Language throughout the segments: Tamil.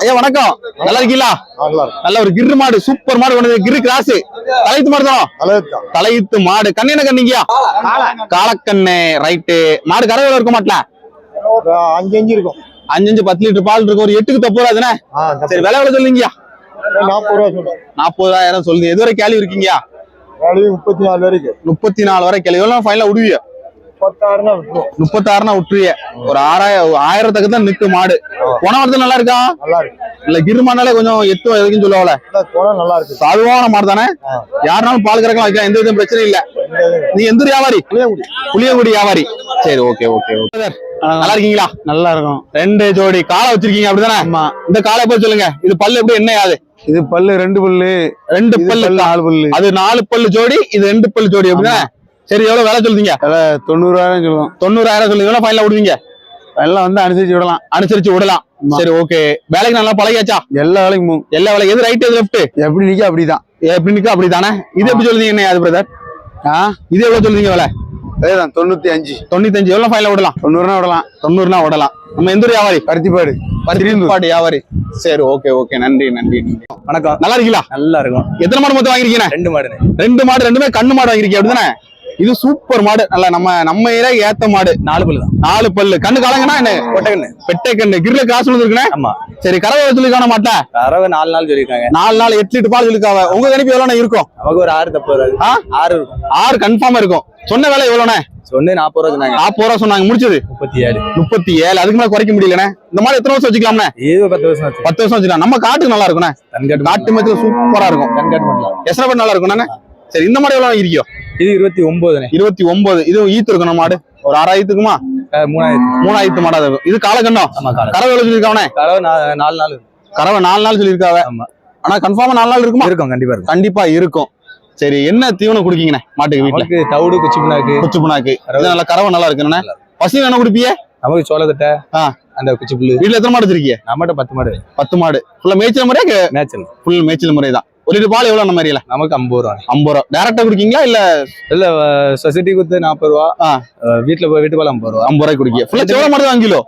ஐயா வணக்கம். நல்லா இருக்கீங்களா? நல்லா ஒரு கிரு மாடு சூப்பர் மாடு கொண்டு கிரு கிராஸ் தலைத்து மாடு தானோ? தலைத்து மாடு. கண்ணு என்ன கண்ணிங்கயா காலக்கண்ணு ரைட்டு. மாடு கறவை இருக்க மாட்டல? அஞ்சு அஞ்சு இருக்கும். அஞ்சு அஞ்சு பத்து லிட்டர் பால் இருக்கும் ஒரு எட்டுக்கு தப்பு வராதுண்ணே ஆ சரி விலை எவ்வளவு சொல்லுங்கய்யா நாற்பது ரூபா சொல்றேன் நாற்பதாயிரம் சொல்லுது எது வரை கேள்வி இருக்கீங்கயா முப்பத்தி நாலு வரைக்கும். முப்பத்தி நாலு வரை கேள்வி. எவ்வளவு ஃபைனலா விடுவிய? முப்பத்தாறுனா விட்டுருவிய. ஒரு ஆறாயிரம் ஆயிரத்துக்கு தான் நிக்கு மாடு. போன வரது நல்லா இருக்கா? நல்லா இருக்கு இல்ல கிருமானாலே கொஞ்சம் எத்து எதுக்கும் சொல்லுவாங்களே குணம் நல்லா இருக்கு சாதுவான மாடு தானே? யாருனாலும் பால் கறக்கலாம் வைக்கலாம் எந்த விதம் பிரச்சனை இல்ல. நீ எந்த ஊர் வியாபாரி? புளியங்குடி. புளியங்குடி வியாபாரி. சரி ஓகே ஓகே ஓகே. நல்லா இருக்கீங்களா? நல்லா இருக்கும் ரெண்டு ஜோடி காலை வச்சிருக்கீங்க அப்படிதானே? ஆமா. இந்த காலை போய் சொல்லுங்க. இது பல்லு எப்படி என்ன யாது? இது பல்லு ரெண்டு பல்லு. ரெண்டு பல்லு. நாலு பல்லு. அது நாலு பல்லு ஜோடி இது ரெண்டு பல்லு ஜோடி அப்படிதானே? சரி எவ்வளவு விலை சொல்றீங்க? தொண்ணூறாயிரம் சொல்லுவோம். தொண்ணூறாயிரம் சொல்லுங்க எவ்வளவு ஃபைனலா விடுவீங்க? எல்லாம் வந்து அனுசரிச்சு விடலாம். அனுசரிச்சு விடலாம். சரி ஓகே வேலைக்கு நல்லா பழகியாச்சா? எல்லா வேலைக்கும் போகும். எல்லா வேலை எது ரைட் எது லெஃப்ட் எப்படி நிக்க அப்படிதான். எப்படி நிக்க அப்படிதானே? இது எப்படி சொல்றீங்க என்ன அது பிரதர் ஆ? இது எவ்வளவு சொல்றீங்க வேலை? அதேதான் தொண்ணூத்தி அஞ்சு. தொண்ணூத்தஞ்சு எவ்வளவு ஃபைனலா விடலாம்? தொண்ணூறுனா விடலாம். தொண்ணூறுனா விடலாம். நம்ம எந்த ஊர் வியாபாரி? பருத்திப்பாடு. பாட்டு வியாபாரி. சரி ஓகே ஓகே நன்றி நன்றி வணக்கம். நல்லா இருக்கீங்களா? நல்லா இருக்கும். எத்தனை மாடு மொத்தம் வாங்கிருக்கீங்க ரெண்டு மாடுனே ரெண்டு மாடு ரெண்டுமே கண்ணு மாடு வாங்கிருக்கீங்க அப்படிதானே? இது சூப்பர் மாடு. நல்ல நம்ம நம்ம ஏரியா ஏத்த மாடு. நாலு பல்லு தான். நாலு பல்லு. கண்ணு காலங்கன்னா என்ன? கொட்டகண்ணு பெட்டை கண்ணு. கிரில காசு இருக்குண்ணே ஆமா. சரி கறவை சொல்லி காண மாட்டேன் அறவை நாலு நாள் சொல்லியிருக்காங்க. நாலு நாள் எட்டு லிட்டர் பால் சொல்லிருக்காவ உங்க கணிப்பு எவ்வளவு இருக்கும்? நமக்கு ஒரு ஆறு தப்பு வராது? ஆறு இருக்கும். ஆறு கன்ஃபார்ம் இருக்கும். சொன்ன வேலை எவ்வளவுண்ணே சொன்னு நாற்பது ரூபா சொன்னாங்க. நாற்பது ரூபா சொன்னாங்க. முடிச்சது? முப்பத்தி ஏழு. முப்பத்தி ஏழு. அதுக்கு மேல குறைக்க முடியலண்ணே. இந்த மாதிரி எத்தனை வருஷம் வச்சுக்கலாம்ண்ணே? இது பத்து வருஷம் பத்து வருஷம் வச்சுக்கலாம். நம்ம காட்டுக்கு நல்லா இருக்குண்ணே கண்காட்டு காட்டு மேத்துல சூப்பரா இருக்கும். எசனப்பட்டு நல்லா இருக்கும்ண்ணே. சரி இந்த மாடு எவ்வளவு வாங்கிருக்கியோ இது இருபத்தி ஒன்பதுனே இருபத்தி ஒன்பது இது ஈத்து இருக்கணும் மாடு. ஒரு ஆறாயிரத்துக்குமா? மூணாயிரத்து மூணாயிரத்து மாடா இருக்கும் இது காலகண்டம் கறவை எவ்வளவு சொல்லியிருக்காவனே? கறவை நாலு நாள். கறவை நாலு நாள் சொல்லியிருக்காவ? ஆனா கன்ஃபார்மா நாலு நாள் இருக்குமா? இருக்கும் கண்டிப்பா இருக்கும். கண்டிப்பா இருக்கும். சரி என்ன தீவனம் குடிக்கீங்கண்ணே மாட்டுக்கு வீட்டுல நமக்கு தவிடு குச்சி புண்ணாக்கு. குச்சி புண்ணாக்கு. நல்லா கறவை நல்லா இருக்குண்ணே. பசி என்ன குடிப்பிய நமக்கு சோளத்தட்டை. அந்த குச்சி புல்லு வீட்டுல எத்தனை மாடு வச்சிருக்கீங்க? நம்மகிட்ட பத்து மாடு. பத்து மாடு. ஃபுல்லா மேய்ச்சல் முறையா? மேய்ச்சல். ஃபுல் மேய்ச்சல் முறை தான் ஒரு லிட்டர் பால் எவ்வளவு நம்ம ஏரியால நமக்கு ஐம்பது ரூபா ஐம்பது ரூபா. டேரக்டா குடிக்கீங்களா இல்ல இல்ல சொசைட்டி குத்து நாற்பது ரூபா வீட்டுல போய் வீட்டு பால் ஐம்பது ரூபா. ஐம்பது ரூபாய் குடிக்க ஃபுல்லா சோள மாடு தான் கிலோ.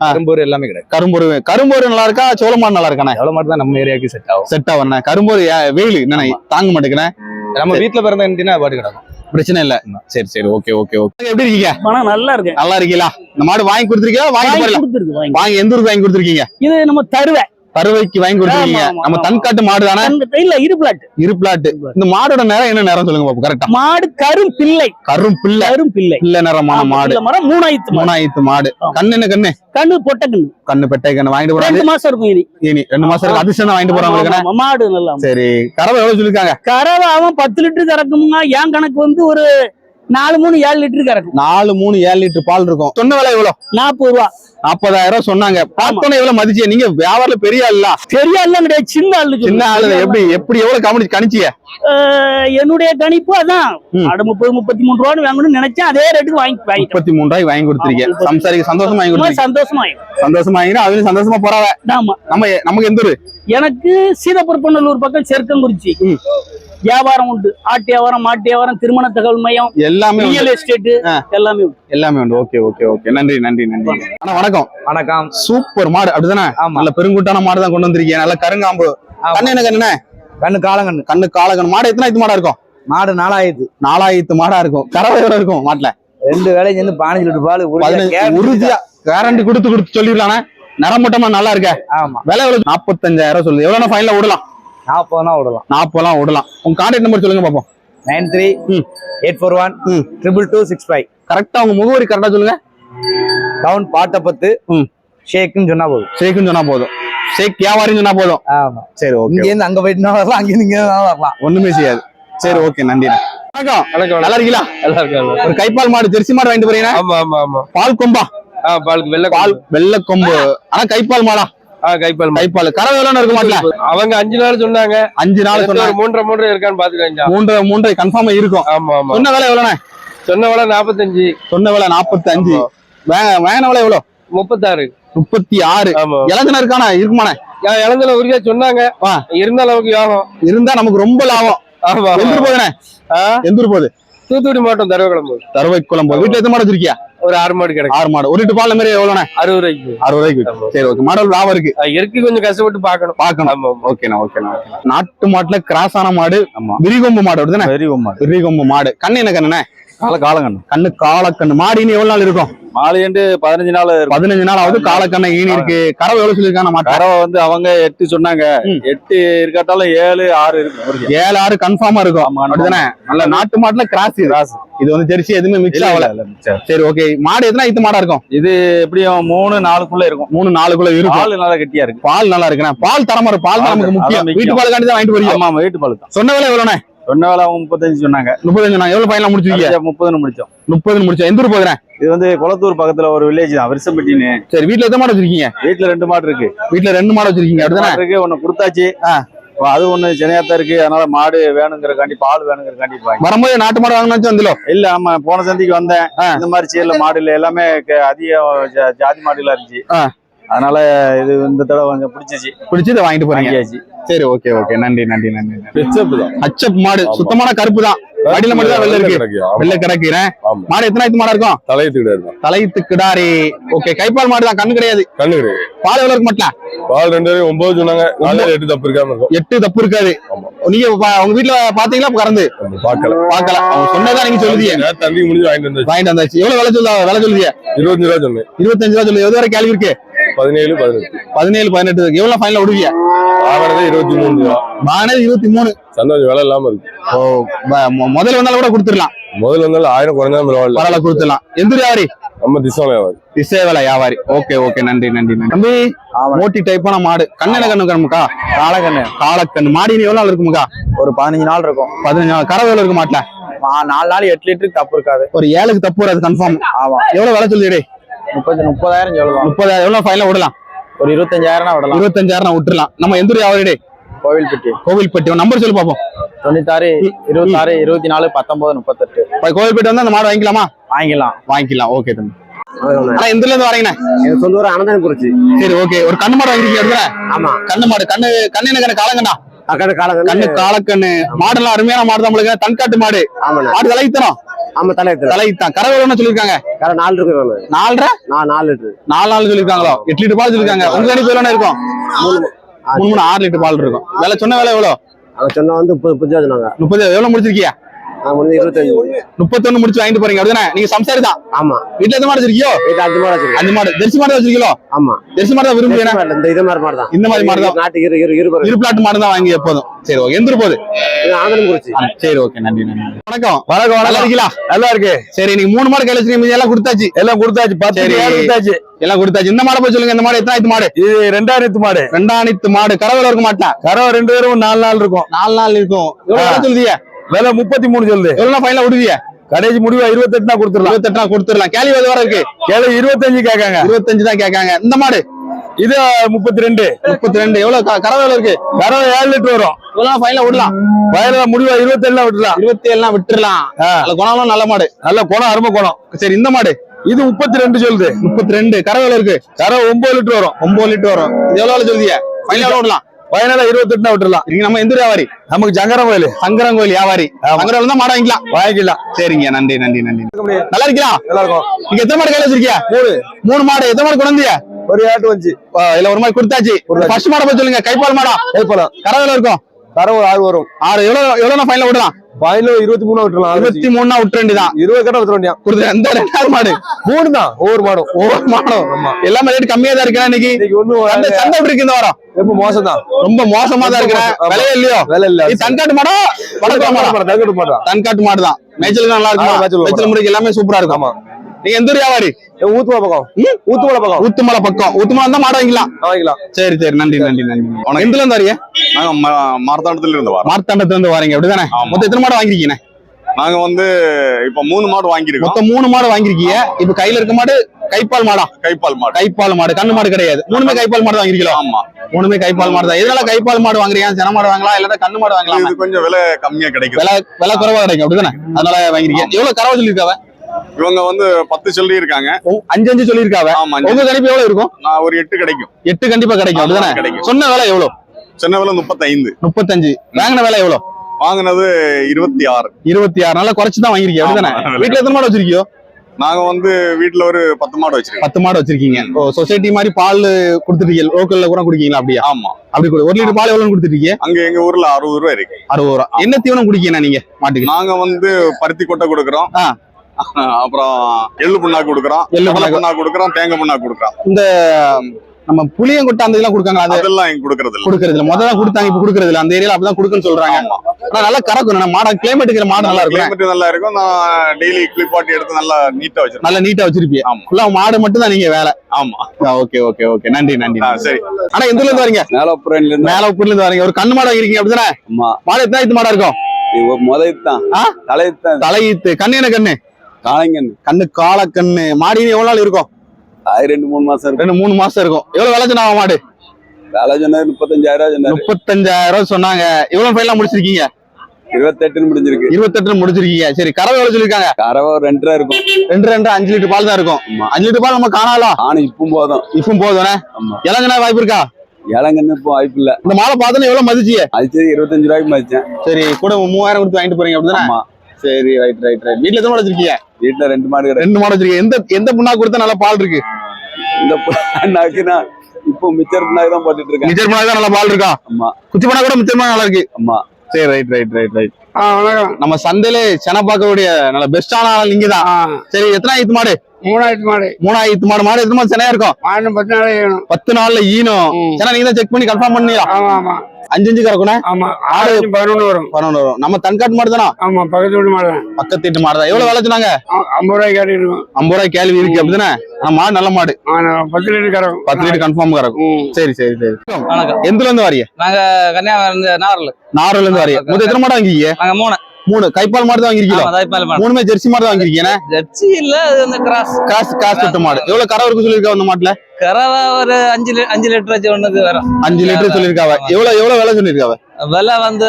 கரும்பூர் எல்லாமே கிடையாது. கரும்பொரு கரும்பொரு நல்லா இருக்கா சோள மாடு நல்லா இருக்கானே? எவ்வளவு மாடு தான் நம்ம ஏரியாவுக்கு செட் ஆகும். செட் ஆவண்ணே கரும்பொரு வெயில் என்ன தாங்க மாட்டேங்கிறேன் நம்ம வீட்டுல பிறந்த இண்டினா பாட்டு கிடக்கும்? பிரச்சனை இல்ல. சரி சரி ஓகே ஓகே ஓகே எப்படி இருக்கீங்க? பணம் நல்லா இருக்கு நல்லா இருக்கீங்களா? இந்த மாடு வாங்கி கொடுத்துருக்கீங்களா வாங்கி. வாங்கி எந்த ஊருக்கு வாங்கி கொடுத்துருக்கீங்க? இது நம்ம தருவை. பருவைக்கு வாங்கி கொடுத்துருக்கீங்க. நம்ம. தன்காட்டு மாடு தானே? இல்ல இரு பிளாட் இரு பிளாட் இந்த மாடோட நேரம் என்ன நேரம் சொல்லுங்க பாப்போம் கரெக்டா மாடு கரும் பிள்ளை. கரும் பிள்ளை. கரும் பிள்ளை. பிள்ளை நேரமான மாடு. மரம் மூணாயிரத்து மாடு. மூணாயிரத்து மாடு. கண்ணு என்ன கண்ணு? கண்ணு பொட்ட கண்ணு. கண்ணு பெட்டை கண்ணு வாங்கிட்டு போறாங்க. ரெண்டு மாசம் இருக்கும் இனி. இனி ரெண்டு மாசம் இருக்கு. அதிர்ஷ்டம் தான் வாங்கிட்டு போறாங்க மாடு நல்லா சரி. கறவை எவ்வளவு சொல்லிருக்காங்க கறவை அவன் பத்து லிட்டர் கறக்கும்னா என் கணக்கு வந்து ஒரு நாலு மூணு ஏழு லிட்டர் கறக்கும். நாலு மூணு ஏழு லிட்டர் பால் இருக்கும். சொன்ன விலை எவ்வளவு நாற்பது ரூபா. நாற்பதாயிரம் ரூபாய் சொன்னாங்க. பார்த்தோன்னே எவ்வளவு மதிச்சிய நீங்க வியாபாரத்துல பெரிய ஆள்ல. பெரிய எல்லாம் கிடையாது சின்ன ஆளு சின்ன ஆளு எப்படி? எப்படி எவ்வளவு கவனி கணிச்சிய என்னுடைய கணிப்பு அதான். ஆடு முப்பது முப்பத்தி மூணு ரூபான்னு வாங்கணும்னு நினைச்சேன். அதே ரேட்டுக்கு வாங்கி முப்பத்தி மூணு ரூபாய் வாங்கி கொடுத்துருக்கீங்க. ஆமா, சம்சாரிக்கு சந்தோஷமா வாங்கி கொடுத்துருக்கீங்க. சந்தோஷமா. சந்தோஷமா வாங்கினா அவங்களும் சந்தோஷமா ஆமா. நம்ம நமக்கு எந்த ஊரு? எனக்கு சீதப்பொற்பநல்லூர் பக்கம் செருக்கங்குறிச்சி. வியாபாரம் உண்டு. ஆட்டு வியாபாரம் மாட்டு வியாபாரம் திருமண தகவல் மையம் எல்லாமே. Real estate. எல்லாமே உண்டு. எல்லாமே உண்டு. Okay okay okay. நன்றி நன்றி நன்றி. அண்ணா வணக்கம். வணக்கம். சூப்பர் மாடு. அப்படிதானே? ஆமா. நல்ல பெருங்குட்டான மாடு தான் கொண்டு வந்திருக்கீங்க. நல்ல கருங்காம்பு. கண்ணு என்ன கண்ணு கண்ணு காலங்கண்ணு. கண்ணு காலகன் மாடு எத்தனை மாடா இருக்கும்? மாடு நாலாயிரத்து. நாலாயிரத்து மாடா இருக்கும். கறவை எவ்வளவு இருக்கும் மாட்டுல? ரெண்டு வேலையும் சேர்ந்து பதினஞ்சு லிட்டர் பால் உறுதியா கேரண்டி கொடுத்து கொடுத்து சொல்லிடலானே நரமட்டமா நல்லா இருக்க. ஆமா. விலை எவ்வளவு? நாற்பத்தஞ்சாயிரம் சொல்லுது. எவ்வளவு ஃபைனல விடலாம் நாற்பதுனா விடலாம். நாற்பதெல்லாம் விடலாம். உங்க கான்டாக்ட் நம்பர் சொல்லுங்க பாப்போம். Nine three hmm. Eight four one hmm. Triple two six five. கரெக்டா உங்க முகவரி கரெக்டா சொல்லுங்க. டவுன் பாட்டப்பத்து ம். ஷேக்குன்னு சொன்னா போதும். ஷேக்குன்னு சொன்னா போதும். ஷேக் வியாபாரின்னு சொன்னா போதும். ஆமா. சரி ஓகே இங்க இருந்து அங்க போயிட்டு வரலாம் அங்க இருந்து இங்க வரலாம். ஒண்ணுமே செய்யாது. சரி ஓகே நன்றி. வணக்கம். வணக்கம் நல்லா இருக்கீங்களா? நல்லா இருக்காங்க ஒரு கைப்பால் மாடு ஜெர்சி மாடு வாங்கிட்டு போறீங்க ஆமா ஆமா ஆமா. பால் கொம்பா? ஆ பாலுக்கு வெள்ளை பால் வெள்ளை கொம்பு. ஆனா கைப்பால் மாடா. கைப்பால். கைப்பால். கறவை எவ்வளவு இருக்க மாட்டல? அவங்க அஞ்சு நாள் சொன்னாங்க. அஞ்சு நாள் சொன்னாங்க. மூன்றரை மூன்றரை இருக்கான்னு பாத்துக்கோங்க மூன்று மூன்றரை கன்ஃபார்மா இருக்கும். ஆமா ஆமா. சொன்ன விலை எவ்வளவுண்ணே சொன்ன விலை நாற்பத்தஞ்சு சொன்ன விலை நாற்பத்தி அஞ்சு வேன விலை எவ்வளவு முப்பத்தாறு. முப்பத்தி ஆறு. இளஞ்சன இருக்கானா இருக்குமாண்ணே? இளந்தல உறுதியா சொன்னாங்க. இருந்த அளவுக்கு யோகம் இருந்தா நமக்கு ரொம்ப லாபம். எந்த போகுதுண்ணே? எந்த போகுது? தூத்துக்குடி மாவட்டம் தருவ கிளம்பு தருவை குளம் வீட்டுல எத்தனை மாடு வச்சிருக்கியா? ஒரு ஆறு மாடு கிடைக்கும் ஆறு மாடு. ஒரு பால் மாதிரி எவ்வளோண்ணே அறுபது ரூபாய்க்கு. அறுபது ரூபாய்க்கு சரி ஓகே மாடல் லாபம் இருக்கு. அது இறக்கி கொஞ்சம் கஷ்டப்பட்டு பார்க்கணும். பார்க்கணும். ஓகேண்ணா ஓகேண்ணா ஓகே நாட்டு மாட்டுல கிராஸ் ஆன மாடு. விரிகொம்பு மாடு அப்படிதானே வெரி மாடு. விரிகொம்பு மாடு. கண்ணு என்ன கண்ணுண்ணே? கால காலங்கண்ணு கண்ணு காலக்கண்ணு. மாடு இனி எவ்வளவு நாள் இருக்கும்? மாலையண்டு பதினஞ்சு நாள் இருக்கும். பதினஞ்சு நாள் ஆகுது. காலக்கண்ணை ஈனி இருக்கு. கறவை எவ்வளவு சொல்லியிருக்காங்க மாட்டை? கறவை வந்து அவங்க எட்டு சொன்னாங்க. எட்டு இருக்காட்டாலும் ஏழு ஆறு இருக்கு ஒரு ஏழு ஆறு கன்ஃபார்மா இருக்கும். அப்படிதானே? நல்ல நாட்டு மாட்டுல கிராஸ் இது. கிராஸ். இது வந்து ஜெர்சி எதுவுமே மிக்ஸ் ஆகல. சரி ஓகே மாடு எத்தனை இது மாடா இருக்கும்? இது எப்படியும் மூணு நாலுக்குள்ள இருக்கும். மூணு நாலுக்குள்ள இருக்கும். பால் நல்லா கெட்டியா இருக்கு. பால் நல்லா இருக்குண்ணே. பால் தரமா இருக்கும். பால் தான் நமக்கு முக்கியம். வீட்டு பாலுக்காண்டி தான் வாங்கிட்டு வரீங்க ஆமா வீட்டு பால் சொன்ன வேலை எவ்வளோண்ணே? சொன்ன வேலை அவங்க முப்பத்தஞ்சு சொன்னாங்க. முப்பத்தஞ்சு நான் எவ்வளவு ஃபைனலா முடிச்சிருக்கீங்க? முப்பதுன்னு முடிச்சோம். முப்பதுன்னு முடிச்சா எந்த ஊர் போதுறேன் இது வந்து குளத்தூர் பக்கத்துல ஒரு வில்லேஜ் தான் விருசம்பட்டின்னு. சரி வீட்டுல எத்தனை மாடு வச்சிருக்கீங்க? வீட்டுல ரெண்டு மாடு இருக்கு. வீட்டுல ரெண்டு மாடு வச்சிருக்கீங்க அப்படிதானே? மாடு இருக்கு ஒண்ணு கொடுத்தாச்சு. அது ஒண்ணு சென்னையாத்தான் இருக்கு. அதனால மாடு வேணுங்கிறக்காண்டி பால் வேணுங்கிறக்காண்டி வரும்போது நாட்டு மாடு வாங்கினாச்சு வந்துலோ இல்ல ஆமா போன சந்திக்கு வந்தேன். இந்த மாதிரி சீர்ல மாடு இல்ல எல்லாமே அதிக ஜாதி மாடுலாம் இருந்துச்சு. ஆ. அதனால இது இந்த தடவை கொஞ்சம் பிடிச்சிச்சு. பிடிச்சி இதை வாங்கிட்டு போறீங்க? சரி ஓகே ஓகே நன்றி நன்றி நன்றி. பிச்சப்பு தான். அச்சப் மாடு சுத்தமான கருப்பு தான். வடியில மட்டும் தான் வெள்ளை இருக்கு. வெள்ளை கிடக்கிறேன். மாடு எத்தனை ஆயிரத்து மாடா இருக்கும்? தலையத்து கிடையாது. தான். தலைத்து கிடாரி. ஓகே கைப்பால் மாடு தான் கண்ணு கிடையாது. கண்ணு கிடையாது. பால் எவ்வளவு இருக்கு மட்டும்? பால் ரெண்டு ஒன்பது சொன்னாங்க. எட்டு தப்பு இருக்காம இருக்கும். எட்டு தப்பு இருக்காது. நீங்க உங்க வீட்டுல பாத்தீங்களா? கறந்து? நம்ம பார்க்கல பாக்கல. அவங்க சொன்னதா நீங்க சொல்லுதீங்க. தம்பி முடிஞ்சு வாங்கிட்டு வந்தாச்சு. வாங்கிட்டு வந்தாச்சு. எவ்வளவு விலை சொல்லுதா? விலை சொல்லுதீங்க இருபத்தஞ்சு ரூபா சொன்னேன். இருபத்தஞ்சு ரூபா சொல்லு. எது வரை கேள்வி இருக்கு? பதினேழு பதினெட்டு. பதினேழு பதினெட்டு. எவ்வளவு ஃபைனல் விடுவீங்க வாங்கினதே இருபத்தி மூணு. ரூபா வாங்கினது இருபத்தி மூணு. சந்தோஷம் விலை இல்லாம இருக்கு. ஓ முதல்ல வந்தாலும் கூட கொடுத்துடலாம். முதல்ல வந்தாலும் ஆயிரம் குறைஞ்சாலும் பரவாயில்ல. பரவாயில்ல கொடுத்துடலாம். எந்த வியாபாரி நம்ம திசோலை திசைவேல வியாபாரி ஓகே ஓகே. நன்றி நன்றி நன்றி. தம்பி மோட்டி டைப்பான மாடு. கண்ணென கண்ணு கண்ணுக்கா? காலக்கண்ணு காலக்கண்ணு மாடி எவ்வளவு நாள் இருக்குமுக்கா? ஒரு பதினஞ்சு நாள் இருக்கும். பதினஞ்சு நாள். எவ்வளவு இருக்க மாட்டல? ஆ, நாலு நாள் எட்டு லிட்டருக்கு தப்பு இருக்காது. ஒரு ஏழுக்கு தப்பு வராது கன்ஃபார்ம் ஆமா எவ்வளவு விலை சொல்லிடு முப்பது முப்பதாயிரம் சொல்லுவோம் முப்பதாயிரம். எவ்வளவு ஃபைனல் விடலாம்? ஒரு இருபத்தஞ்சாயிரம் விடலாம். இருபத்தஞ்சாயிரம் விட்டுறலாம். நம்ம எந்த வியாபாரி கோவில்பட்டி. கோவில்பட்டி. நம்பர் சொல்லி பார்ப்போம் தொண்ணூத்தாறு இருபத்தாறு இருபத்தி நாலு பத்தொன்பது முப்பத்தெட்டு. கோவில்பட்டி வந்து அந்த மாடு வாங்கிக்கலாமா? வாங்கிக்கலாம். வாங்கிக்கலாம். ஓகே தம்பி. ஆனா எந்த இருந்து வரீங்கண்ணே சொந்த ஊர் அனந்தனக்குறிச்சி. சரி ஓகே ஒரு கண்ணு மாடு வாங்கிருக்கீங்க? ஆமா. கண்ணு மாடு. கண்ணு கண்ணு என்ன கண்ணு? காலங்கண்ணா கண்ணு காலக்கண்ணு மாடுலாம் அருமையான மாடு தான் உங்களுக்கு. தன்காட்டு மாடு. மாடு தலைத்தனம் ஆமா தலையத்துல தலைத்தான் கறவை எவ்வளவு சொல்லிருக்காங்க கரை நாலு இருக்கு நாலரை? நான் நாலு லிட்டரு. நாலு நாள் சொல்லிருக்காங்களோ எட்டு லிட்டர் பால் சொல்லிருக்காங்க உங்க கணிப்பு எவ்வளவு இருக்கும்? மூணு மூணு. ஆறு லிட்டர் பால் இருக்கும். விலை சொன்ன விலை எவ்வளவு? அவங்க சொன்ன வந்து முப்பது சொன்னாங்க. முப்பது எவ்வளவு முடிச்சிருக்கியா? முடிஞ்சு இருபத்தஞ்சு. முப்பத்தொன்னு முடிச்சு வாங்கிட்டு போறீங்க அப்படிதானே? நீங்க சம்சாரி தான் ஆமா. வீட்டுல எந்த மாடு வச்சிருக்கியோ? வீட்டு அஞ்சு மாடு வச்சிருக்கேன். அஞ்சு மாடு. ஜெர்சி மாடு வச்சிருக்கீங்களோ? ஆமா. ஜெர்சி மாடு தான் விரும்புறேன் இந்த மாதிரி இந்த இது மாதிரி மாடு தான். இந்த மாதிரி மாடு தான். நாட்டுக்கு இரு இரு இருபது இரு பிளாட் மாடு தான் வாங்கி எப்போதும் சரி ஓகே எந்திரு போகுது ஆனந்தனக்குறிச்சி சரி ஓகே நன்றி நன்றி வணக்கம். வணக்கம் வணக்கம். இருக்கீங்களா? நல்லா இருக்கு. சரி நீங்க மூணு மாடு கையில வச்சிருக்கீங்க எல்லாம் கொடுத்தாச்சு. எல்லாம் கொடுத்தாச்சு. பத்து கொடுத்தாச்சு. எல்லாம் கொடுத்தாச்சு. இந்த மாடை போய் சொல்லுங்க. இந்த மாடு எத்தனாயிரத்து மாடு? இது ரெண்டாயிரத்து மாடு. ரெண்டாயிரத்து மாடு. கறவையில இருக்க மாட்டா? கறவை ரெண்டு பேரும் நாலு நாள் இருக்கும். நாலு நாள் இருக்கும். எவ்வளவு விலை சொல்லுதிய விலை முப்பத்தி மூணு சொல்லுது. எவ்வளவு ஃபைனல் விடுவிய கடைசி முடிவா இருபத்தெட்டுனா கொடுத்துடலாம். இருபத்தெட்டா கொடுத்துடலாம். கேள்வி வர இருக்கு. கேளு இருபத்தஞ்சு கேட்காங்க. இருபத்தஞ்சு தான் கேட்காங்க. இந்த மாடு? இது முப்பத்தி ரெண்டு. முப்பத்தி ரெண்டு. எவ்வளவு கறவை இருக்கு? கறவை ஏழு லிட்டர் வரும். எவ்வளவு ஃபைனல் விடலாம். வயல முடிவா இருபத்தேழுலாம் விட்டுலாம் இருபத்தி ஆ. அதுல குணம்லாம் நல்ல மாடு. நல்ல குணம் அருமை குணம். சரி இந்த மாடு? இது முப்பத்தி ரெண்டு சொல்லுது. முப்பத்தி ரெண்டு. கறவை இருக்கு? கறவை ஒன்பது லிட்டர் வரும். ஒன்பது லிட்டர் வரும். இது எவ்வளவு சொல்லுதிய? ஃபைனல் விடலாம். வயனால இருபத்தெட்டுனா விட்டுலாம் நீங்க நம்ம எந்த வியாபாரி? நமக்கு சங்கரம் கோயில் சங்கரன் கோயில் வியாபாரி. சங்கரம் தான் மாடு வாங்கிக்கலாம் வாங்கிக்கலாம் சரிங்க நன்றி நன்றி நன்றி. நல்லா இருக்கலாம் நல்லா இருக்கும் நீங்க எத்தனை மாடு கையில வச்சிருக்கியா? மூணு. மூணு மாடு. எத்தனை மாடு வந்தீங்க ஒரு ஆட்டு வந்துச்சு இல்ல ஒரு மாடு கொடுத்தாச்சு. ஃபர்ஸ்ட் மாடை போய் சொல்லுங்க. கைப்பால் மாடா? கைப்பழம் கறவையில இருக்கும்? ஒரு ஆறு வரும். ஆறு. எவ்வளவு எவ்வளவு ஃபைனல் விடலாம்? வயல இருபத்தி மூணு விட்டுலாம் இருபத்தி மூணுனா விட்டு வேண்டியதான் இருபது கட்ட விட்டுற வேண்டியா கொடுத்து மாடு? மூணு தான் ஒவ்வொரு மாடும். ஒவ்வொரு மாடும். எல்லாமே ரேட் கம்மியா தான் இருக்கா இன்னைக்கு ஒண்ணு சந்தை சந்தை எப்படி இருக்கு இந்த வாரம்? ரொம்ப மோசம் தான் ரொம்ப மோசமா. தான் இருக்கிறேன். விலையே இல்லையோ? வேலை இல்ல. தன்காட்டு மாடா? வடக்கு மாடா? தகட்டு மாட்டான் தன்காட்டு மாடு. தான் மேய்ச்சலுக்கு நல்லா இருக்கும்? மேய்ச்சல் முறைக்கு எல்லாமே சூப்பரா இருக்கும். நீங்க எந்த வியாபாரி? ஊத்துவா பக்கம்? ஊத்துவா பக்கம். ஊத்துமலை பக்கம். ஊத்துமலை தான் மாடு வாங்கிக்கலாம் வாங்கிக்கலாம் சரி சரி. நன்றி நன்றி நன்றி. உனக்கு எந்த இருந்து வரீங்க? நாங்க மரத்தாண்டத்துல இருந்து வரோம். மார்த்தாண்டத்துல இருந்து வரீங்க. அப்படிதானே. மொத்தம் எத்தனை மாடு வாங்கிருக்கீங்க நாங்க வந்து இப்ப மூணு மாடு வாங்கியிருக்கோம். மொத்தம் மூணு மாடு வாங்கிருக்கீங்க இப்ப கையில இருக்க மாடு கைப்பால் மாடா? கைப்பால் மாடு. கைப்பால் மாடு. கண்ணு மாடு கிடையாது. மூணுமே கைப்பால் மாடு வாங்கிருக்கீங்களா ஆமா. மூணுமே கைப்பால் மாடு தான். கைப்பால் மாடு வாங்குறீங்க? சென மாடு வாங்கலாம் இல்ல கண்ணு மாடு வாங்கலாம். இது கொஞ்சம் விலை கம்மியா கிடைக்கும் விலை விலை குறைவா கிடைக்கும். அப்படிதானே? அதனால வாங்கிருக்கீங்க எவ்வளவு கறவை சொல்லியிருக்காவ? இவங்க வந்து பத்து சொல்லி இருக்காங்க அஞ்சு அஞ்சு சொல்லியிருக்காவ? ஆமா அஞ்சு. உங்க கணிப்பு எவ்வளவு இருக்கும்? நான் ஒரு எட்டு கிடைக்கும். எட்டு கண்டிப்பா கிடைக்கும் ஆமா, அப்படிதானே? கிடைக்கும். சொன்ன விலை எவ்வளவு? சின்ன விலை முப்பத்தைந்து. முப்பத்தஞ்சு. வாங்கின விலை எவ்வளவு? வாங்கினது இருபத்தி ஆறு இருபத்தி ஆறு நாளா குறைச்சு தான் வாங்கிருக்கீங்க அப்படிதானே? ஆமா. வீட்டுல எத்தனை மாடு வச்சிருக்கியோ? நாங்க வந்து வீட்டுல ஒரு பத்து மாடு வச்சிருக்கோம். பத்து மாடு வச்சிருக்கீங்க. ஓ சொசைட்டி மாதிரி பால் கொடுத்துருக்கீங்க லோக்கல்ல கூட குடிக்கீங்களா அப்படியா? ஆமா. அப்படி கொடு. ஒரு லிட்டர் பால் எவ்வளவு கொடுத்துருக்கீங்க அங்க எங்க ஊர்ல அறுபது ரூபாய் இருக்கு. அறுபது ரூபா. என்ன தீவனம் குடிக்கீங்க நீங்க மாட்டுக்கு? நாங்க வந்து பருத்தி கொட்டை கொடுக்குறோம். அப்புறம் எள்ளு புண்ணாக்கு கொடுக்குறோம் எள்ளு புண்ணாக்கு. கொடுக்குறோம் தேங்காய் புண்ணாக்கு கொடுக்குறோம் இந்த நம்ம புளியங்கொட்டை அந்த இதெல்லாம் கொடுக்காங்க அது அதெல்லாம் எங்க கொடுக்கறது இல்ல. கொடுக்கறது இல்ல முதல்ல கொடுத்தாங்க இப்ப கொடுக்கறது இல்ல அந்த ஏரியால அப்படிதான் கொடுக்குன்னு சொல்றாங்க. ஆனா நல்லா கறக்கும். நம்ம மாட கிளைமேட்டுக்கு மாடு நல்லா இருக்கும் கிளைமேட் நல்லா இருக்கும். நான் டெய்லி கிளிப்பாட்டி எடுத்து நல்லா நீட்டா வச்சிருக்கேன் நல்லா நீட்டா வச்சிருப்பீங்க ஆமா. ஃபுல்லா மாடு மட்டும் தான் நீங்க வேலை. ஆமா. ஓகே ஓகே ஓகே நன்றி நன்றி. சரி. ஆனா எந்த இருந்து வரீங்க? மேலப்புறம்ல இருந்து. மேல ஊர்ல இருந்து வரீங்க. ஒரு கண்ணு மாடு வாங்கிருக்கீங்க அப்படிதானே? ஆமா. மாடு எத்தனை இது மாடா இருக்கும்? ஆ? தலைத்தான் தலையீத்து கண்ணு என்ன கண்ணு? காளைங்கன்னு. கண்ணு கால கண்ணு மாடு இனி எவ்வளவு நாள் இருக்கும்? ரெண்டு மூணு மாசம் இருக்கும். ரெண்டு மூணு மாசம் இருக்கும். எவ்வளவு விளைச்சல் ஆகும் மாடு? வேலை சொன்னாரு முப்பத்தஞ்சாயிரம் சொன்னாரு. முப்பத்தஞ்சாயிரம் ரூபாய் சொன்னாங்க. எவ்வளவு ஃபைனலா முடிச்சிருக்கீங்க? இருபத்தெட்டுன்னு முடிஞ்சிருக்கு. இருபத்தெட்டு முடிச்சிருக்கீங்க. சரி கறவை எவ்வளவு சொல்லிருக்காங்க கறவை ரெண்டு ரூபா இருக்கும். ரெண்டு ரெண்டு அஞ்சு லிட்டர் பால் தான் இருக்கும். அஞ்சு லிட்டர் பால் நம்ம காணலாம் ஆனா இப்பவும் போதும். இப்பவும் போதும் ஆமா. இளங்கனா வாய்ப்பு இருக்கா? இளங்கன்னு இப்போ வாய்ப்பு இல்ல. இந்த மாலை பார்த்தோன்னு எவ்வளவு மதிச்சிய அது சரி இருபத்தஞ்சு ரூபாய்க்கு மதிச்சேன். சரி கூட மூவாயிரம் கொடுத்து வாங்கிட்டு போறீங்க அப்படிதானே? சரி ரைட் ரைட் ரைட் வீட்டுல எத்தனை மாடு வச்சிருக்கீங்க? வீட்டுல ரெண்டு மாடு ரெண்டு மாடு வச்சிருக்கீங்க. எந்த எந்த புண்ணா கொடுத்தா நல்லா பால் இருக்கு? இந்த புண்ணாக்கு நான் இப்போ மிச்சர் புண்ணாக்கு தான் போட்டுட்டு இருக்கேன். மிச்சர் புண்ணா தான் நல்லா பால் இருக்கா? ஆமா. குச்சி புண்ணா கூட மிச்சர் புண்ணா நல்லா இருக்கு. ஆமா. சரி ரைட் ரைட் ரைட் ரைட் ஆ வணக்கம். நம்ம சந்தையில செனப்பாக்கக்கூடிய நல்ல பெஸ்டான ஆள் நீங்க தான். சரி எத்தனை ஆயிரத்து மாடு? மூணாயிரத்து மாடு. மூணாயிரத்து மாடு. மாடு எத்தனை மாடு செனையா இருக்கும்? மாடு பத்து நாளே பத்து நாள்ல ஈனும். சென்னை நீங்க தான் செக் பண்ணி கன்ஃபார்ம் பண்ணீங்களா? ஆமா ஆமா. அஞ்சு அஞ்சு கறக்குண்ணே ஆமா ஆயிரத்தி பதினொன்று வரும். பதினொன்று வரும். நம்ம தன்காட்டு மாடு தானா ஆமா பக்கத்து வீட்டு மாடு தான். பக்கத்து வீட்டு மாடு தான் எவ்வளவு விலை சொன்னாங்க? ஐம்பது ரூபாய்க்கு காட்டி இருக்கும். ஐம்பது ரூபாய் கேள்வி இருக்கு அப்படிதானே? ஆனா மாடு நல்ல மாடு. பத்து லிட்டர் கறக்கும். பத்து லிட்டர் கன்ஃபார்ம் கறக்கும். சரி சரி சரி. வணக்கம். எந்துல இருந்து வரீங்க? நாங்க கன்னியாகுமரி நாகர்ல. நார்ல இருந்து வரீங்க மொத்தம் எத்தனை மாடு வாங்கிருக்கீங்க நாங்க மூணு. மூணு. கைப்பால் மாடு தான் வாங்கிருக்கீங்க மூணுமே ஜெர்சி மாடு தான் வாங்கிருக்கீங்க ஜெர்சி இல்ல அது வந்து கிராஸ். காசு கட்ட மாடு. எவ்வளவு கரை இருக்கு சொல்லிருக்கா அந்த மாட்டுல? கறவை ஒரு அஞ்சு அஞ்சு லிட்டர் வச்சு ஒண்ணுக்கு வரும். அஞ்சு லிட்டர் சொல்லிருக்காவ எவ்வளவு எவ்வளவு விலை சொல்லிருக்காவ விலை வந்து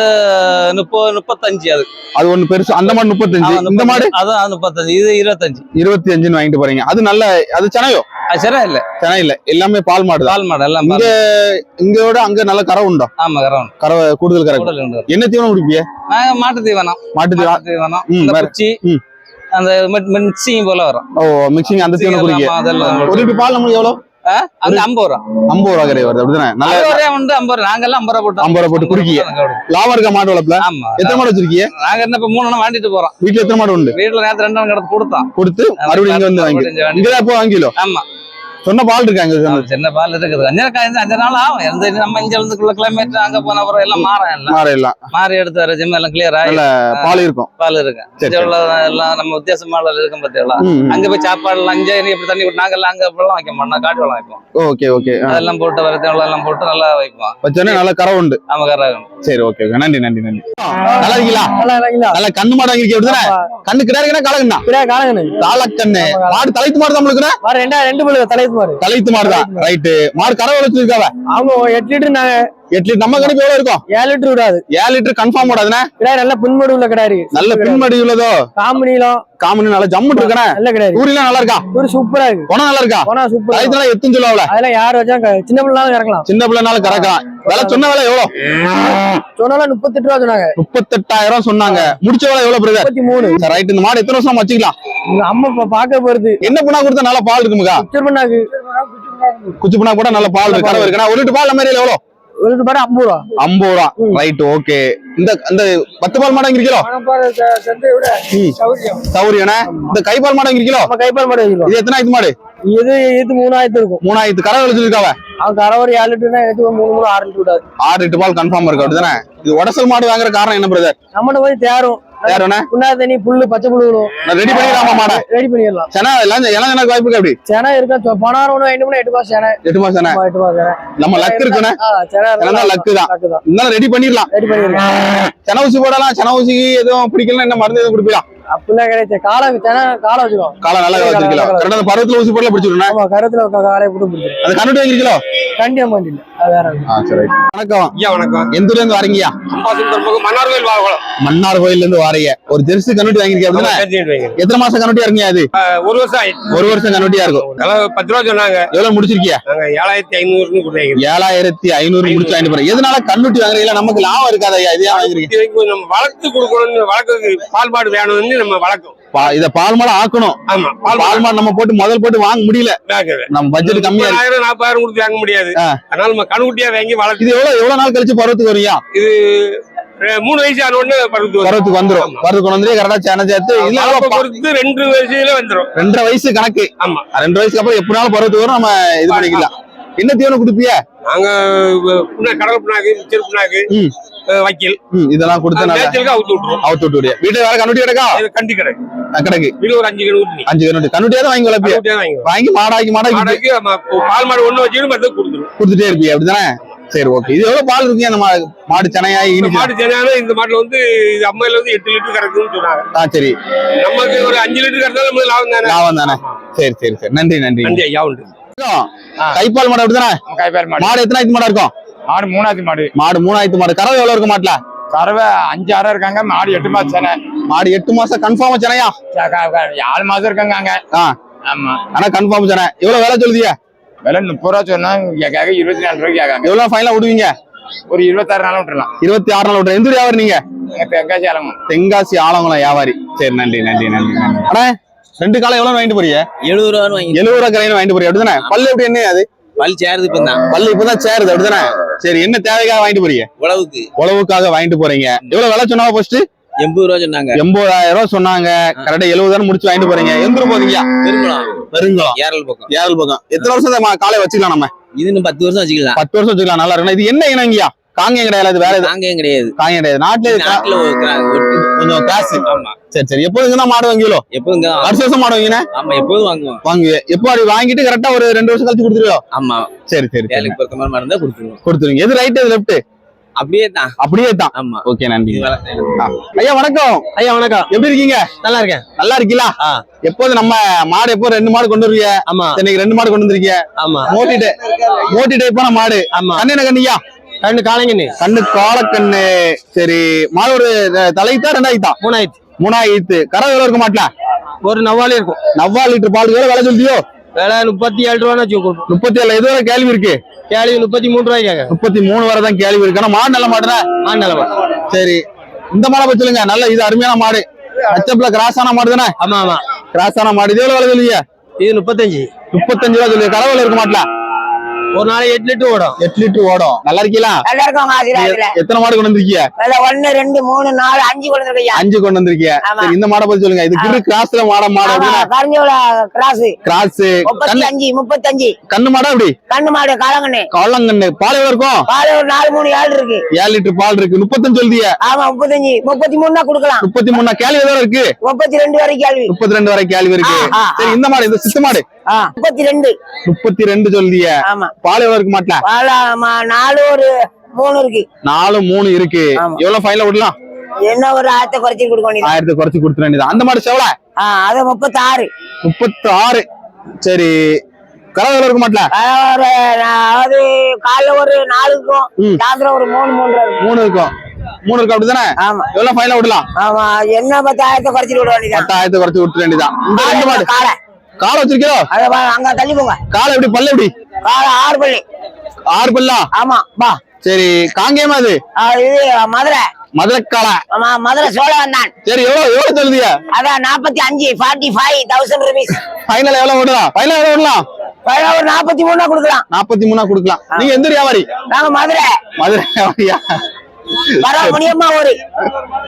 முப்பது முப்பத்தஞ்சு அது. அது ஒண்ணு பெருசு. அந்த மாடு முப்பத்தஞ்சு. இந்த மாடு? அதான் அது முப்பத்தஞ்சு. இது இருபத்தஞ்சு. இருபத்தி அஞ்சுன்னு வாங்கிட்டு போறீங்க. அது நல்ல அது செனையோ? அது சரி இல்ல. சென்னை இல்ல. எல்லாமே பால் மாடு பால் மாடு எல்லாம் இங்க இங்கோட அங்க நல்ல கறவை உண்டோ? ஆமா கறவை கறவை கூடுதல் கறவை. என்ன தீவனம் குடிப்பிய நாங்க மாட்டு தீவனம். மாட்டு தீவனம். மாட்டு தீவனம். ம், இந்த வேற. குச்சி. ம். அந்த மிக்சிங் போல வரும். ஓ மிக்சிங் அந்த தீவனம் குடிக்க. ஒரு லிட்டர் பால் நம்மளுக்கு எவ்வளவு அங்க ஐம்பது ரூபா. ஐம்பது ரூபா கரை வருது. அப்படிதானே? நல்ல அது உண்டு ஐம்பது ரூபா ஐம்பது ரூபா போட்டோம். ஐம்பது ரூபா போட்டு குடிக்கீங்க லாபம் இருக்கா மாடு வளர்ப்புல? ஆமா. எத்தனை மாடு வச்சிருக்கீங்க நாங்க என்ன இப்ப மூணு வாங்கிட்டு போறோம். வீட்டுல எத்தனை மாடு உண்டு? வீட்டுல நேரத்து ரெண்டு எண்ணம் கிடத்து கொடுத்தோம் கொடுத்து மறுபடியும் இங்க வந்து வாங்கி எப்போ வாங்கிலோ ஆமா. சொன்ன பால் இருக்காங்க சின்ன பால் இருக்குது. அஞ்சு நாள் அஞ்சு நாள் ஆகும். எந்த நம்ம இங்க இருந்துக்குள்ள கிளைமேட் அங்க போன அப்புறம் எல்லாம் மாறும் எல்லாம் மாற எல்லாம் மாறி எடுத்து வர ஜிம் எல்லாம் கிளியர் ஆகி பால் இருக்கும். பால் இருக்கு சரி, இங்க உள்ள எல்லாம் நம்ம வித்தியாசமான இருக்கும் ம். அங்க போய் சாப்பாடு எல்லாம் அங்கே இப்படி தண்ணி விட்டு நாங்கெல்லாம் அங்க இப்பெல்லாம் வைக்க மாட்டோம். காட்டு வெள்ளம் வைப்போம். Okay okay. அதெல்லாம் போட்டு வரது எல்லாம் போட்டு நல்லா வைப்போம். வச்சோன்னே நல்ல கறவை உண்டு. ஆமா கராகும் சரி ஓகே ஓகே. நன்றி நன்றி நன்றி. நல்லா இருக்கீங்களா? நல்லா இருக்கீங்களா? நல்ல கண்ணு மாடு வாங்கிருக்கீங்க அப்படிதானே கண்ணு கிடாருக்குன்னா கலகுண்ணா பிரியா காலங்கண்ணு. காலக்கண்ணு. மாடு தலைத்து மாடு தான் உங்களுக்கு வர ரெண்டா ரெண்டு தலைப்பு மாறு தலைத்து மாடு தான். ரைட்டு மாடு. கறவை வச்சிருக்காவ அவங்க எட்டு லிட்டர் நாங்க எட்டு லிட்டர். நம்ம கணிப்பு எவ்வளவு இருக்கும்? ஏழு லிட்டர் விடாது. ஏழு லிட்டர் கன்ஃபார்ம் ஓடாதுண்ணே கிடாரி நல்ல புன்மடு உள்ள கிடாரி நல்ல பின்மடி உள்ளதோ? காம்பு நீளம். காமனி நல்லா ஜம்முட்டு இருக்கனே நல்ல கிடாரி ஊரிலாம் நல்லா இருக்கா? ஒரு சூப்பரா இருக்கு. குணம் நல்லா இருக்கா? போனா சூப்பரா தலைத்துல எத்துன்னு சொல்லுவாங்களே அதெல்லாம் யார் வச்சா சின்ன பிள்ளைனாலும் இறக்கலாம் சின்ன பிள்ளைனால கறக்கலாம். விலை சொன்ன விலை எவ்வளவு சொன்னாலும் முப்பத்தெட்டு ரூபா சொன்னாங்க. முப்பத்தெட்டாயிரம் சொன்னாங்க. முடிச்ச விலை எவ்வளவு பிரதர் முப்பத்தி மூணு. ரைட் இந்த மாடு எத்தனை வருஷம் வச்சுக்கலாம்? அம்மா பாக்க போறது. என்ன பண்ணா கொடுத்தா நல்ல பால் இருக்குமுக்கா? பிக்சர் பண்ணாக்கு குச்சி பண்ணா கூட நல்ல பால் இருக்கு. ஒரு லிட்டர் பால் நம்ம எவ்வளவு ஒரு பாரு ஐம்பது ரூபா. ஐம்பது ரூபா. ரைட் ஓகே இந்த இந்த பத்து பால் மாடு வாங்கிருக்கீங்களோ சௌரியண்ணே இந்த கைப்பால் மாடு வாங்கிருக்கீங்களோ நம்ம கைப்பால் மாடு வச்சிருக்கோம் இது எத்தனை ஆயிரத்து மாடு? இது இது மூணாயிரத்து இருக்கும். மூணாயிரத்து. கறவை வச்சிருக்காவ அவன் கரை ஒரு ஏழு லிட்டர்னா மூணு மூணு ஆறு லிட்டர் ஆறு லிட்டர் பால் கன்ஃபார்ம் இருக்கு. அப்படிதானே? இது உடசல் மாடு வாங்குற காரணம் என்ன பிரதர் நம்மகிட்ட போய் தேரும். யாருண்ணே புண்ணா தண்ணி புல்லு பச்சை புல்லு ரெடி பண்ணிடலாமா மாட? ரெடி பண்ணிடலாம். செனா எல்லாம் எல்லாம் எனக்கு வாய்ப்பு அப்படி சேனை இருக்கா? பணம் ஒண்ணு போனா எட்டு மாசம் சேனை. எட்டு மாசம் தானே எட்டு மாசம் நம்ம லக் இருக்குண்ணே. சேனை தான். தான். தான். இருந்தாலும் ரெடி பண்ணிடலாம். ரெடி சென ஊசி போடலாம். சென ஊசிக்கு எதுவும் பிடிக்கல என்ன மருந்து எதுவும் கொடுப்பீங்களா? அப்படிலாம் கிடையாது. காலை சேனை காலை வச்சிருக்கோம் காலை நல்லா வச்சிருக்கலாம் கரெக்டா அந்த பருவத்துல ஊசி போடல பிடிச்சிருந்தேன் ஆமா கருத்துல காலையை போட்டு பிடிச்சிருக்கோம் அது கண்டுட்டு வாங்கிருக்கீங்களோ கண்டிப்பா மாட்டில வணக்கம். ஐயா வணக்கம். எந்த ஊர்ல இருந்து வரீங்கயா மன்னார் கோயில் வாழலாம் மன்னார் கோயில்ல இருந்து வாரீங்க. ஒரு ஜெர்சி கண்ணுட்டி வாங்கிருக்கீங்க அப்படின்னா எத்தனை மாசம் கண்ணுட்டியா இருக்கீங்க அது? ஒரு வருஷம் ஒரு வருஷம் கண்ணுட்டியா இருக்கும். பத்து ரூபா சொன்னாங்க. எவ்வளவு முடிச்சிருக்கியா? ஏழாயிரத்தி ஐநூறுன்னு கொடுத்தாங்க. ஏழாயிரத்தி ஐநூறு முடிச்சு வாங்கிட்டு போறேன் எதனால கண்ணுட்டி வாங்குறீங்களா? நமக்கு லாபம் இருக்காதயா இதே வாங்கிருக்கீங்க? நம்ம வளர்த்து கொடுக்கணும்னு வளர்க்கு பால் மாடு வேணும்னு நம்ம வளர்க்கும் இத பால் மாடு ஆக்கணும். ஆமா பால் மாடு. நம்ம போட்டு முதல் போட்டு வாங்க முடியல. நம்ம பட்ஜெட் கம்மியா முப்பதாயிரம் நாற்பதாயிரம் கொடுத்து வாங்க முடியாது. அதனால நம்ம கணுக்குட்டியா வாங்கி வளர்த்து இது எவ்வளவு எவ்வளவு நாள் கழிச்சு பருவத்துக்கு வரியா இது மூணு வயசு ஆன உடனே. பருவத்துக்கு வந்துரும். பருவத்துக்கு வந்து கரெக்டா சேனை சேர்த்து இல்ல பொறுத்து ரெண்டு வயசுல வந்துரும். ரெண்டரை வயசு கணக்கு. ஆமா. ரெண்டு வயசுக்கு அப்புறம் எப்படினாலும் பருவத்துக்கு வரும் நம்ம இது பண்ணிக்கலாம். என்ன தீவனம் கொடுப்பிய? நாங்க கடல் புண்ணாக்கு மிச்சர் புண்ணாக்கு வைக்கல். இதெல்லாம் கொடுத்து மேய்ச்சலுக்கு அவுத்து விட்டுரும். அவுத்து விட்டு விடு. வீட்டுல வேற கண்ணுட்டி கிடக்கா? இது கண்டி கிடக்கு. கிடக்கு. இது ஒரு அஞ்சு கணுக்குட்டி அஞ்சு கண்ணுட்டி கண்ணுட்டியா தான் வாங்கி கணுக்குட்டியா வாங்கி மாடாக்கி மாடாக்கி பால் மாடு ஒண்ணு வச்சுட்டு மத்த கொடுத்துரும். கொடுத்துட்டே இருப்பிய? அப்படிதானே? சரி ஓகே. இது எவ்வளவு பால் இருக்குங்க அந்த மாடு சென்னையாய் மாடு சென்னையான இந்த மாட்டுல வந்து இது அம்மையில வந்து எட்டு லிட்டர் கறக்குன்னு சொன்னாங்க. ஆ சரி. நமக்கு ஒரு அஞ்சு லிட்டர் கறந்தாலும் நமக்கு லாபம் தானே? லாபம் தானே? சரி சரி சரி. நன்றி நன்றி. நன்றி ஐயா உண்டு. கைப்பால் மாடு அப்படிதானே? கைப்பேர் மாடு. மாடு எத்தனை மாடா இருக்கும்? மாடு மூணாவது மாடு. மாடு மூணாயிரத்து மாடு. கறவை எவ்வளவு இருக்கு மாட்டுல? கறவை அஞ்சு ஆறு இருக்காங்க மாடு எட்டு மாசம் தானே மாடு எட்டு மாசம் கன்ஃபார்ம் சென்னையா? ச- க- க- ஆறு மாசம் இருக்காங்க அங்க. ஆமா. ஆனா கன்ஃபார்ம் சென்னை. எவ்வளவு வேலை சொல்லுதிய? விலை முப்பது ரூபா சொன்னா கேட்காங்க இருபத்தி நாலு ரூபாய்க்கு கேட்காங்க எவ்வளவு ஃபைனலா விடுவீங்க? ஒரு இருபத்தாறு நாளும் விட்டுலாம் இருபத்தி ஆறு நாள் விட்டுறேன் எந்த வியாபாரி நீங்க? எங்க தெங்காசி ஆலங்கம் தென்காசி ஆலங்குளம் வியாபாரி. சரி நன்றி நன்றி நன்றி நன்றி. அண்ணா ரெண்டு காலம் எவ்வளவு வாங்கிட்டு போறீங்க? எழுபது ரூபா எழுபது ரூபா கரையில வாங்கிட்டு போறீங்க. அப்படிதானே? பல்லு எப்படி என்ன அது? பல் சேருது இப்ப தான். பல்லு இப்பதான் சேருது அப்படிதானே? சரி என்ன தேவைக்காக வாங்கிட்டு போறீங்க? உழவுக்கு. உழவுக்காக வாங்கிட்டு போறீங்க. எவ்வளவு விலை சொன்னாங்க ஃபர்ஸ்ட் எண்பது ரூபா சொன்னாங்க. எண்பதாயிரம் ரூபாய் சொன்னாங்க. கரெக்டா எழுபதாயிரம் முடிச்சு வாங்கிட்டு போறீங்க. எந்த ஊர் போறீங்க பெருங்குளம். பெருங்குளம். ஏரல் பக்கம். ஏழு பக்கம். எத்தனை வருஷம் காலை வச்சுக்கலாம் நம்ம. இது இன்னும் பத்து வருஷம் வச்சுக்கலாம். பத்து வருஷம் வச்சுக்கலாம். நல்லா இருக்கு இது என்ன இனங்கய்யா காங்கேயம் கிடையாது வேற நாங்க கிடையாது. காங்கேயம் கிடையாது. நாட்டுல நாட்டுல கொஞ்சம் காசு ஆமா. சரி சரி. எப்போதுங்க தான் மாடு எப்போதும் இங்க தான் வருஷம் மாடு வாங்கினே ஆமா எப்போதும் வாங்குவோம். வாங்குவீங்க. எப்போ அப்படி வாங்கிட்டு கரெக்டா ஒரு ரெண்டு வருஷம் கழிச்சு கொடுத்துருவோ ஆமா. சரி சரி வேலைக்கு பொறுத்த மாதிரி இருந்தா கொடுத்துருவோம். கொடுத்துருங்க எது ரைட் எது லெஃப்ட் அப்படியே தான். அப்படியே தான் ஆமா. ஓகே நன்றி. ஐயா வணக்கம். ஐயா வணக்கம். எப்படி இருக்கீங்க? நல்லா இருக்கேன். நல்லா இருக்கீங்களா. எப்போது நம்ம மாடு எப்போ ரெண்டு மாடு கொண்டு வருவீங்க? ஆமா. இன்னைக்கு ரெண்டு மாடு கொண்டு வந்திருக்கீங்க. ஆமா. மோட்டி டே மோட்டி டைப்பான மாடு. ஆமா. கண்ணு என்ன கண்ணியா ரெண்டு காளைங்கன்னு கண்ணு காலக்கண்ணு சரி மாடு ஒரு தலைத்தா ரெண்டாயிரத்தா? மூணாயிரத்து. மூணாயிரத்து. கரை எவ்வளவு இருக்க மாட்டல? ஒரு நவாலி இருக்கும். நவ்வா லிட்டர் பால் எவ்வளவு விலை சொல்லியோ விலை முப்பத்தி ஏழு ரூபான்னு வச்சு முப்பத்தி ஏழு இது வரை கேள்வி இருக்கு? கேள்வி முப்பத்தி மூணு ரூபாய்க்கு கேட்க முப்பத்தி மூணு வரை தான் கேள்வி இருக்கு. ஆனா மாடு நல்ல மாடுனா ஆ நிலவா சரி இந்த மாடை பத்தி சொல்லுங்க. நல்ல இது அருமையான மாடு. ஹச்சப்ல கிராஸ் ஆன மாடு தானே? ஆமா ஆமா. கிராஸ் ஆன மாடு. இது எவ்வளவு விலை சொல்லுவீங்க? இது முப்பத்தஞ்சு. முப்பத்தஞ்சு ரூபா கரை எவ்வளவு இருக்க மாட்டல? ஒரு நாளைக்கு எட்டு லிட்டர் ஓடும். எட்டு லிட்டர் ஓடும். நல்லா இருக்கீங்களா? நல்லா ஆசிரியர்ல எத்தனை மாடு கொண்டு வந்திருக்கீங்க? ஒண்ணு ரெண்டு மூணு நாலு அஞ்சு குழந்தைங்க அஞ்சு கொண்டு வந்திருக்கீங்க. இந்த மாடை பத்தி சொல்லுங்க. இது கிரு கிராஸ்ல மாட மாடு கரைஞ்சோல கிராஸ். கிராஸ். முப்பத்தி கண்ணு அஞ்சு முப்பத்தஞ்சு. கண்ணு மாடா அப்படி கண்ணு மாடு காலங்கண்ணு. காலங்கண்ணு. பால் எவ்வளவு இருக்கும்? பால் ஒரு நாலு மூணு ஏழு இருக்கு. ஏழு லிட்டர் பால் இருக்கு. முப்பத்தஞ்சு சொல்லிய ஆமா முப்பத்தஞ்சு. முப்பத்தி மூணு தான் கொடுக்கலாம். முப்பத்தி மூணு கேள்வி எவ்வளவு இருக்கு? முப்பத்தி ரெண்டு வரைக்கும் கேள்வி. முப்பத்தி ரெண்டு வரை கேள்வி இருக்கு. சரி இந்த மாடு இந்த சித்து மாடு. முப்பத்தி ரெண்டு முப்பத்தி ரெண்டு சொல்லிய பால் எவ்வளவு இருக்கு மாட்டல? நாலு ஒரு மூணு இருக்கு. நாலு மூணு இருக்கு. எவ்வளவு ஃபைனல விடலாம் என்ன ஒரு ஆயிரத்தை குறைச்சி கொடுக்க வேண்டியது ஆயிரத்தி குறைச்சு கொடுத்துட வேண்டியது அந்த மாடு செவல அது முப்பத்தி ஆறு முப்பத்தி ஆறு சரி எவ்வளவு இருக்க மாட்டல? ஒரு அதாவது காலைல ஒரு நாலு இருக்கும். சாயந்தரம் ஒரு மூணு இருக்கும். மூணு இருக்கும். மூணு இருக்கு அப்படிதானே ஆமா. எவ்வளவு ஃபைனல விடலாம் ஆமா என்ன பத்தாயிரத்தை குறைச்சிட்டு விட வேண்டியதான் பத்தாயிரத்தி குறைச்சு விட்டுற வேண்டியதான் இந்த ரெண்டு மாடு. காலை காலை வச்சிருக்கோ அத வா, அங்க தள்ளி போங்க. காலை எப்படி பல்லு எப்படி? காலை ஆறு பள்ளி ஆறு பல்லா? ஆமா பா சரி காங்கேயமா அது? இது மதுரை மதுரை. காளை ஆமா மதுரை சோழவன் தான். சரி எவ்வளவு எவ்வளவு சொல்லுதியா அதான் நாற்பத்தி அஞ்சு forty five thousand rupees final எவ்வளவு விடலாம் ஃபைனல் எவ்வளவு விடலாம் ஒரு நாற்பத்தி மூணா கொடுக்கலாம். நாற்பத்தி மூணா கொடுக்கலாம். நீங்க எந்த வியாபாரி? நாங்க மதுரை. மதுரை வியாபாரியா? முடியுமா ஒரு